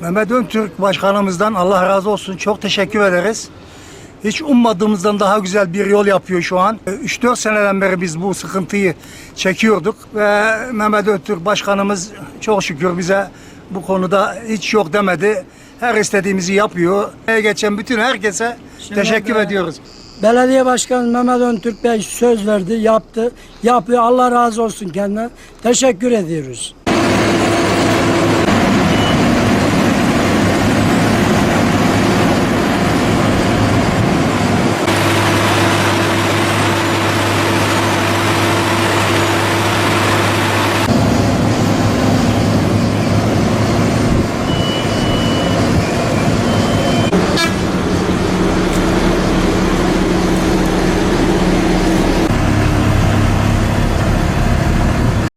Mehmet Öntürk Başkanımızdan Allah razı olsun çok teşekkür ederiz. Hiç ummadığımızdan daha güzel bir yol yapıyor şu an. 3-4 seneden beri biz bu sıkıntıyı çekiyorduk ve Mehmet Öntürk Başkanımız çok şükür bize bu konuda hiç yok demedi. Her istediğimizi yapıyor. Geçen bütün herkese Şimdi teşekkür de... ediyoruz. Belediye Başkanı Mehmet Öntürk Bey söz verdi, yaptı, yapıyor. Allah razı olsun kendine. Teşekkür ediyoruz.